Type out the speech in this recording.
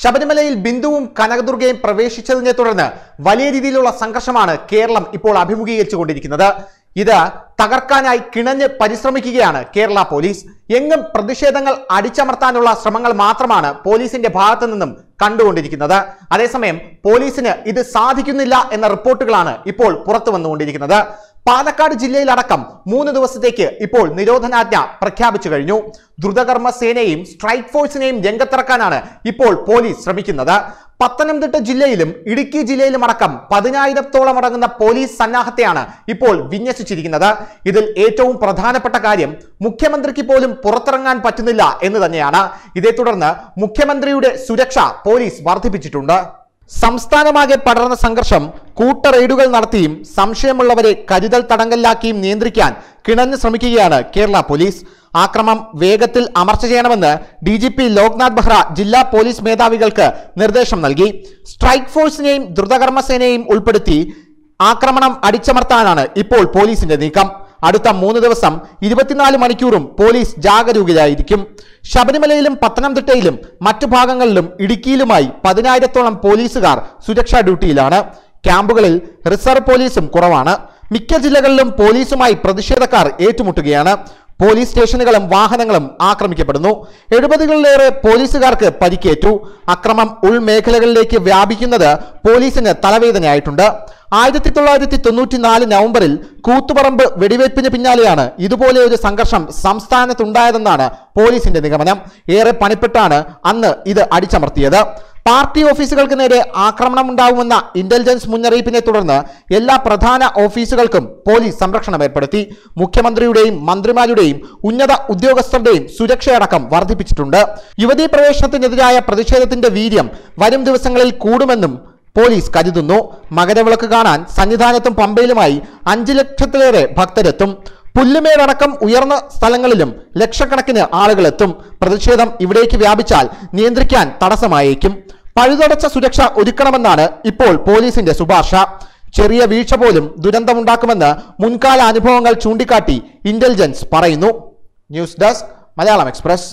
ശബരിമലയിൽ ബിന്ദുവും കനകദുർഗയും പ്രവേശിച്ചതിനെ തുടർന്ന് വലിയ രീതിയിലുള്ള സംഘർഷമാണ് കേരളം ഇപ്പോൾ അഭിമുഖീകരിച്ചുകൊണ്ടിരിക്കുന്നത്. ഇത് തകർക്കാനായി കിണഞ്ഞ് പരിശ്രമിക്കുകയാണ് കേരള പോലീസ്. എങ്ങും പ്രതിഷേധങ്ങൾ അടിച്ചമർത്താനുള്ള ശ്രമങ്ങൾ മാത്രമാണ് പോലീസിന്റെ ഭാഗത്തു നിന്നും കണ്ടുകൊണ്ടിരിക്കുന്നത്. അതേസമയം പോലീസിന് ഇത് സാധിക്കുന്നില്ല എന്ന റിപ്പോർട്ടുകളാണ് ഇപ്പോൾ പുറത്തു വന്നുകൊണ്ടിരിക്കുന്നത് പാലക്കാട് ജില്ലയിലടക്കം മൂന്ന് ദിവസത്തേക്ക് ഇപ്പോൾ നിരോധനാജ്ഞ പ്രഖ്യാപിച്ചു കഴിഞ്ഞു. ദ്രുതകർമ്മ സേനയെയും സ്ട്രൈക്ക് ഫോഴ്സിനെയും രംഗത്തിറക്കാനാണ് ഇപ്പോൾ പോലീസ് ശ്രമിക്കുന്നത്. പത്തനംതിട്ട ജില്ലയിലും ഇടുക്കി ജില്ലയിലും അടക്കം പതിനായിരത്തോളം അടങ്ങുന്ന പോലീസ് സന്നാഹത്തെയാണ് ഇപ്പോൾ വിന്യസിച്ചിരിക്കുന്നത്. ഇതിൽ ഏറ്റവും പ്രധാനപ്പെട്ട കാര്യം മുഖ്യമന്ത്രിക്ക് പോലും പുറത്തിറങ്ങാൻ പറ്റുന്നില്ല എന്ന് തന്നെയാണ്. ഇതേ തുടർന്ന് മുഖ്യമന്ത്രിയുടെ സുരക്ഷ പോലീസ് വർദ്ധിപ്പിച്ചിട്ടുണ്ട്. സംസ്ഥാനമാകെ പടർന്ന സംഘർഷം കൂട്ട റെയ്ഡുകൾ നടത്തിയും സംശയമുള്ളവരെ കരുതൽ തടങ്കലിലാക്കിയും നിയന്ത്രിക്കാൻ കിണഞ്ഞു ശ്രമിക്കുകയാണ് കേരള പോലീസ്. ആക്രമം വേഗത്തിൽ അമർച്ച ചെയ്യണമെന്ന് D G P Loknath Behra ജില്ലാ പോലീസ് മേധാവികൾക്ക് നിർദ്ദേശം നൽകി. സ്ട്രൈക്ക് ഫോഴ്സിനെയും ദ്രുതകർമ്മസേനയെയും ഉൾപ്പെടുത്തി ആക്രമണം അടിച്ചമർത്താനാണ് ഇപ്പോൾ പോലീസിന്റെ നീക്കം. അടുത്ത മൂന്ന് ദിവസം ഇരുപത്തിനാല് മണിക്കൂറും പോലീസ് ജാഗരൂകരായിരിക്കും. ശബരിമലയിലും പത്തനംതിട്ടയിലും മറ്റു ഭാഗങ്ങളിലും ഇടുക്കിയിലുമായി പതിനായിരത്തോളം പോലീസുകാർ സുരക്ഷാ ഡ്യൂട്ടിയിലാണ്. ക്യാമ്പുകളിൽ റിസർവ് പോലീസും കുറവാണ്. മിക്ക ജില്ലകളിലും പോലീസുമായി പ്രതിഷേധക്കാർ ഏറ്റുമുട്ടുകയാണ്. പോലീസ് സ്റ്റേഷനുകളും വാഹനങ്ങളും ആക്രമിക്കപ്പെടുന്നു. എഴുപതുകളിലേറെ പോലീസുകാർക്ക് പരിക്കേറ്റു. അക്രമം ഉൾമേഖലകളിലേക്ക് വ്യാപിക്കുന്നത് പോലീസിന് തലവേദനയായിട്ടുണ്ട്. ആയിരത്തി തൊള്ളായിരത്തി തൊണ്ണൂറ്റിനാല് നവംബറിൽ കൂത്തുപറമ്പ് വെടിവയ്പ്പിന് പിന്നാലെയാണ് ഇതുപോലെ ഒരു സംഘർഷം സംസ്ഥാനത്തുണ്ടായതെന്നാണ് പോലീസിന്റെ നിഗമനം. ഏറെ പണിപ്പെട്ടാണ് അന്ന് ഇത് അടിച്ചമർത്തിയത്. പാർട്ടി ഓഫീസുകൾക്ക് നേരെ ആക്രമണം ഉണ്ടാവുമെന്ന ഇന്റലിജൻസ് മുന്നറിയിപ്പിനെ തുടർന്ന് എല്ലാ പ്രധാന ഓഫീസുകൾക്കും പോലീസ് സംരക്ഷണം ഏർപ്പെടുത്തി. മുഖ്യമന്ത്രിയുടെയും മന്ത്രിമാരുടെയും ഉന്നത ഉദ്യോഗസ്ഥരുടെയും സുരക്ഷയടക്കം വർദ്ധിപ്പിച്ചിട്ടുണ്ട്. യുവതീ പ്രവേശനത്തിനെതിരായ പ്രതിഷേധത്തിന്റെ വീര്യം വരും ദിവസങ്ങളിൽ കൂടുമെന്നും പോലീസ് കരുതുന്നു. മകരവിളക്ക് കാണാൻ സന്നിധാനത്തും പമ്പയിലുമായി അഞ്ചു ലക്ഷത്തിലേറെ ഭക്തരെത്തും. പുല്ലുമേടക്കം ഉയർന്ന സ്ഥലങ്ങളിലും ലക്ഷക്കണക്കിന് ആളുകൾ എത്തും പ്രതിഷേധം ഇവിടേക്ക് വ്യാപിച്ചാൽ നിയന്ത്രിക്കാൻ തടസ്സമായേക്കും. പഴുതടച്ച സുരക്ഷ ഒരുക്കണമെന്നാണ് ഇപ്പോൾ പോലീസിന്റെ ശുപാർശ. ചെറിയ വീഴ്ച പോലും ദുരന്തമുണ്ടാക്കുമെന്ന് മുൻകാല അനുഭവങ്ങൾ ചൂണ്ടിക്കാട്ടി ഇന്റലിജൻസ് പറയുന്നു. News desk Malayalam express.